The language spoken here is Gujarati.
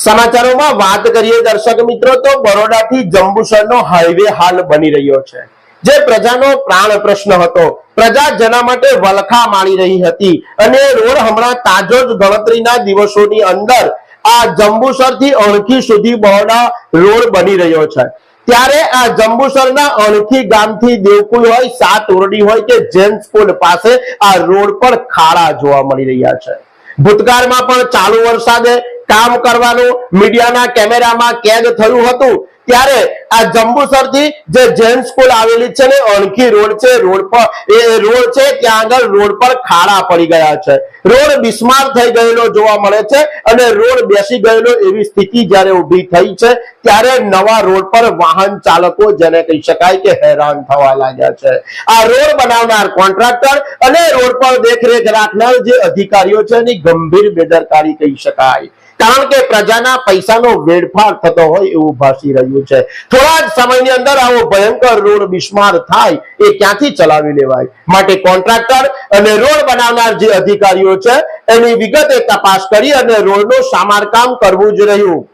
સમાચારોમાં વાત કરીએ દર્શક મિત્રો, તો બરોડાથી જંબુસરનો હાઈવે હાલ બની રહ્યો છે. જે પ્રજાનો પ્રાણ પ્રશ્ન હતો. પ્રજા જેના માટે વલખા માણી રહી હતી. અને રોડ હમણાં તાજો જ ગણતરીના દિવસોની અંદર આ જંબુસરથી અણખી સુધી બરોડા રોડ બની રહ્યો છે. ત્યારે આ જંબુસરના અણખી ગામથી દેવકુલ હોય, સાત ઓરડી હોય કે જૈન સ્કૂલ પાસે આ રોડ પર ખાડા જોવા મળી રહ્યા છે. ભૂતકાળમાં પણ ચાલુ વરસાદે કામ કરવાનું, મીડિયાના કેમેરામાં કેદ થયું હતું. ત્યારે આ જંબુસરથી જે જૈન સ્કૂલ આવેલી છે ને, અણખી રોડ છે, રોડ પર, એ રોડ છે, ત્યાં આગળ રોડ પર ખાડા પડી ગયા છે. રોડ બિસ્માર થઈ ગયેલો જોવા મળે છે અને રોડ બેસી ગયેલો એવી સ્થિતિ જ્યારે ઊભી થઈ છે, ત્યારે નવા રોડ પર વાહન ચાલકો, જેને કહી શકાય કે હેરાન થવા લાગ્યા છે. આ રોડ બનાવનાર કોન્ટ્રાક્ટર અને રોડ પર દેખરેખ રાખનાર જે અધિકારીઓ છે એની ગંભીર બેદરકારી કહી શકાય. કારણ કે પ્રજાના પૈસાનો વેડફાટ થતો હોય એવું ભાસી રહ્યું છે. થોડા જ સમયની અંદર આવો ભયંકર રોડ બિસ્માર થાય એ ક્યાંથી ચલાવી લેવાય? માટે કોન્ટ્રાક્ટર અને રોડ બનાવનાર જે અધિકારીઓ છે, એની વિગતે તપાસ કરી અને રોડનું સમારકામ કરવું જ રહ્યું.